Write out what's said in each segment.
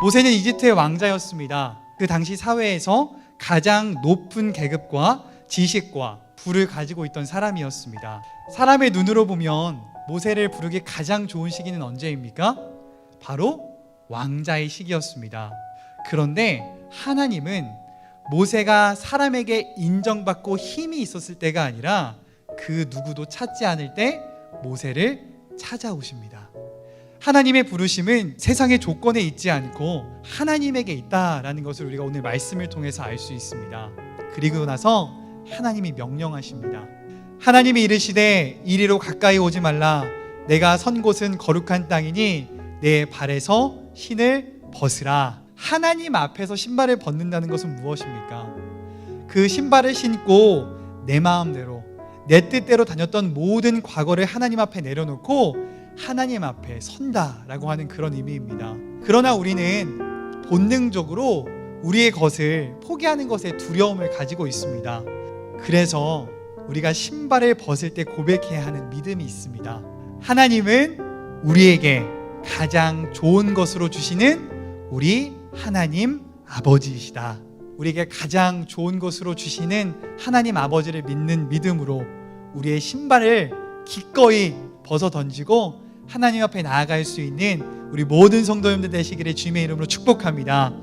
모세는 이집트의 왕자였습니다. 그 당시 사회에서 가장 높은 계급과 지식과 부를 가지고 있던 사람이었습니다. 사람의 눈으로 보면 모세를 부르기 가장 좋은 시기는 언제입니까? 바로 왕자의 시기였습니다. 그런데 하나님은 모세가 사람에게 인정받고 힘이 있었을 때가 아니라 그 누구도 찾지 않을 때 모세를 찾아오십니다. 하나님의 부르심은 세상의 조건에 있지 않고 하나님에게 있다라는 것을 우리가 오늘 말씀을 통해서 알 수 있습니다. 그리고 나서 하나님이 명령하십니다. 하나님이 이르시되 이리로 가까이 오지 말라. 내가 선 곳은 거룩한 땅이니 내 발에서 신을 벗으라. 하나님 앞에서 신발을 벗는다는 것은 무엇입니까? 그 신발을 신고 내 마음대로 내 뜻대로 다녔던 모든 과거를 하나님 앞에 내려놓고 하나님 앞에 선다라고 하는 그런 의미입니다. 그러나 우리는 본능적으로 우리의 것을 포기하는 것에 두려움을 가지고 있습니다. 그래서 우리가 신발을 벗을 때 고백해야 하는 믿음이 있습니다. 하나님은 우리에게 가장 좋은 것으로 주시는 우리 하나님 아버지이시다. 우리에게 가장 좋은 것으로 주시는 하나님 아버지를 믿는 믿음으로 우리의 신발을 기꺼이 벗어 던지고 하나님 앞에 나아갈 수 있는 우리 모든 성도님들 되시기를 주님의 이름으로 축복합니다.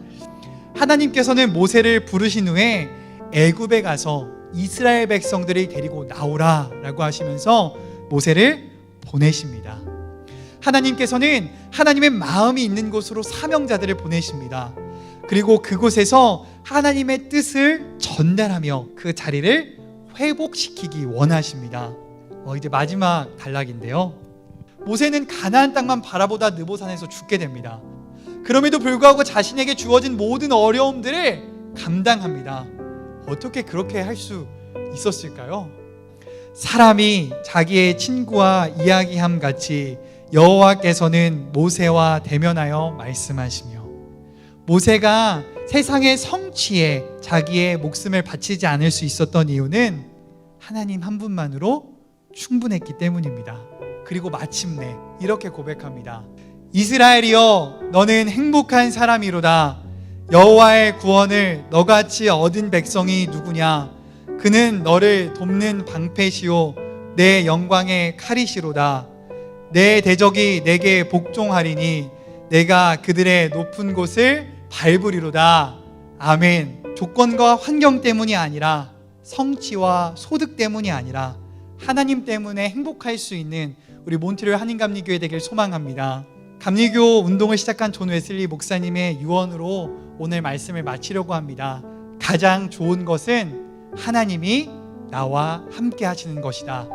하나님께서는 모세를 부르신 후에 애굽에 가서 이스라엘 백성들을 데리고 나오라라고 하시면서 모세를 보내십니다. 하나님께서는 하나님의 마음이 있는 곳으로 사명자들을 보내십니다. 그리고 그곳에서 하나님의 뜻을 전달하며 그 자리를 회복시키기 원하십니다. 어, 이제 마지막 단락인데요. 모세는 가나안 땅만 바라보다 느보산에서 죽게 됩니다. 그럼에도 불구하고 자신에게 주어진 모든 어려움들을 감당합니다. 어떻게 그렇게 할 수 있었을까요? 사람이 자기의 친구와 이야기함 같이 여호와께서는 모세와 대면하여 말씀하시며 모세가 세상의 성취에 자기의 목숨을 바치지 않을 수 있었던 이유는 하나님 한 분만으로 충분했기 때문입니다. 그리고 마침내 이렇게 고백합니다. 이스라엘이여 너는 행복한 사람이로다. 여호와의 구원을 너같이 얻은 백성이 누구냐? 그는 너를 돕는 방패시오 내 영광의 칼이시로다. 내 대적이 내게 복종하리니 내가 그들의 높은 곳을 밟으리로다. 아멘. 조건과 환경 때문이 아니라 성취와 소득 때문이 아니라 하나님 때문에 행복할 수 있는 우리 몬트리올 한인감리교회 되길 소망합니다. 감리교 운동을 시작한 존 웨슬리 목사님의 유언으로 오늘 말씀을 마치려고 합니다. 가장 좋은 것은 하나님이 나와 함께 하시는 것이다.